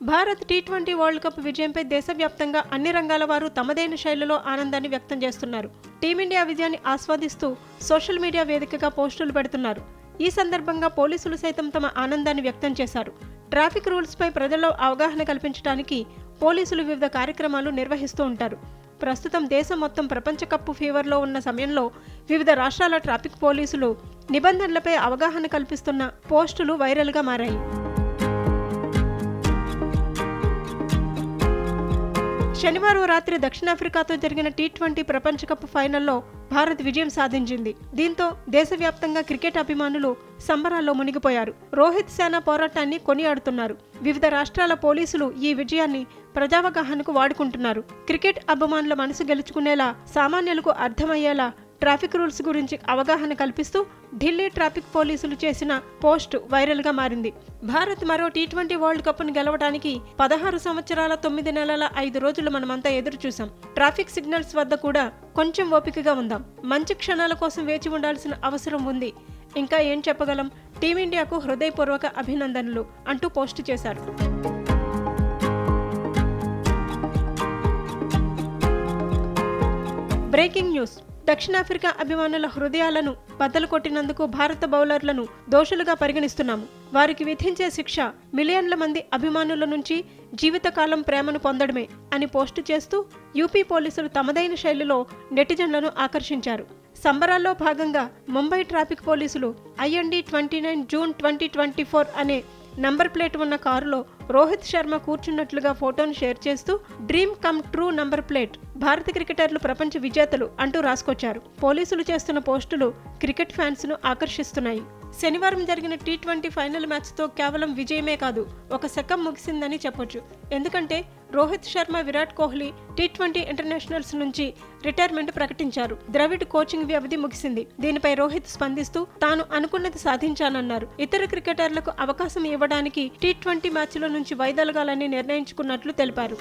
Bharat T twenty world cup విజయంపై దేశవ్యాప్తంగా అన్ని రంగాల వారు తమదైన శైలిలో ఆనందాన్ని వ్యక్తం చేస్తున్నారు. టీమిండియా విజయాన్ని ఆస్వాదిస్తూ సోషల్ మీడియా వేదికగా పోస్టులు పెడుతున్నారు. ఈ సందర్భంగా పోలీసులు సైతం తమ ఆనందాన్ని వ్యక్తం చేశారు. ట్రాఫిక్ రూల్స్పై ప్రజల్లో అవగాహన కల్పించడానికి పోలీసులు వివిధ కార్యక్రమాలు నిర్వహిస్తూ ఉంటారు. ప్రస్తుతం దేశం మొత్తం ప్రపంచ కప్పు ఫీవర్లో ఉన్న సమయంలో వివిధ రాష్ట్రాల ట్రాఫిక్ పోలీసులు నిబంధనలపై అవగాహన కల్పిస్తున్న పోస్టులు వైరల్గా మారాయి. శనివారం రాత్రి దక్షిణాఫ్రికాతో జరిగిన టీ ట్వంటీ ప్రపంచ కప్ ఫైనల్లో భారత్ విజయం సాధించింది. దీంతో దేశవ్యాప్తంగా క్రికెట్ అభిమానులు సంబరాల్లో మునిగిపోయారు. రోహిత్ సేన పోరాటాన్ని కొనియాడుతున్నారు. వివిధ రాష్ట్రాల పోలీసులు ఈ విజయాన్ని ప్రజావగాహనకు వాడుకుంటున్నారు. క్రికెట్ అభిమానుల మనసు గెలుచుకునేలా సామాన్యులకు అర్థమయ్యేలా ట్రాఫిక్ రూల్స్ గురించి అవగాహన కల్పిస్తూ ఢిల్లీ ట్రాఫిక్ పోలీసులు చేసిన పోస్ట్ వైరల్గా మారింది. భారత్ మరో టీ ట్వంటీ వరల్డ్ కప్ను గెలవడానికి పదహారు సంవత్సరాల తొమ్మిది నెలల ఐదు రోజులు మనమంతా ఎదురు చూసాం ట్రాఫిక్ సిగ్నల్స్ వద్ద కూడా కొంచెం ఓపికగా ఉందాం. మంచి క్షణాల కోసం వేచి ఉండాల్సిన అవసరం ఉంది. ఇంకా ఏం చెప్పగలం? టీమిండియాకు హృదయపూర్వక అభినందనలు అంటూ పోస్ట్ చేశారు. Breaking news. దక్షిణాఫ్రికా అభిమానుల హృదయాలను బద్దలు కొట్టినందుకు భారత బౌలర్లను దోషులుగా పరిగణిస్తున్నాము. వారికి విధించే శిక్ష మిలియన్ల మంది అభిమానుల నుంచి జీవితకాలం ప్రేమను పొందడమే అని పోస్టు చేస్తూ యూపీ పోలీసులు తమదైన శైలిలో నెటిజన్లను ఆకర్షించారు. సంబరాల్లో భాగంగా ముంబై ట్రాఫిక్ పోలీసులు IND twenty nine June twenty twenty four అనే నంబర్ ప్లేట్ ఉన్న కారులో రోహిత్ శర్మ కూర్చున్నట్లుగా ఫోటోను షేర్ చేస్తూ dream come true number plate. భారత క్రికెటర్లు ప్రపంచ విజేతలు అంటూ రాసుకొచ్చారు. పోలీసులు చేస్తున్న పోస్టులు క్రికెట్ ఫ్యాన్స్ను ఆకర్షిస్తున్నాయి. శనివారం జరిగిన టీ ట్వంటీ ఫైనల్ మ్యాచ్తో కేవలం విజయమే కాదు ఒక శకం ముగిసిందని చెప్పొచ్చు. ఎందుకంటే Rohit Sharma Virat Kohli T twenty internationals నుంచి రిటైర్మెంట్ ప్రకటించారు. ద్రవిడ్ కోచింగ్ వ్యవధి ముగిసింది. దీనిపై రోహిత్ స్పందిస్తూ తాను అనుకున్నది సాధించానన్నారు. ఇతర క్రికెటర్లకు అవకాశం ఇవ్వడానికి టీ ట్వంటీ మ్యాచ్లో నుంచి వైదొలగాలని నిర్ణయించుకున్నట్లు తెలిపారు.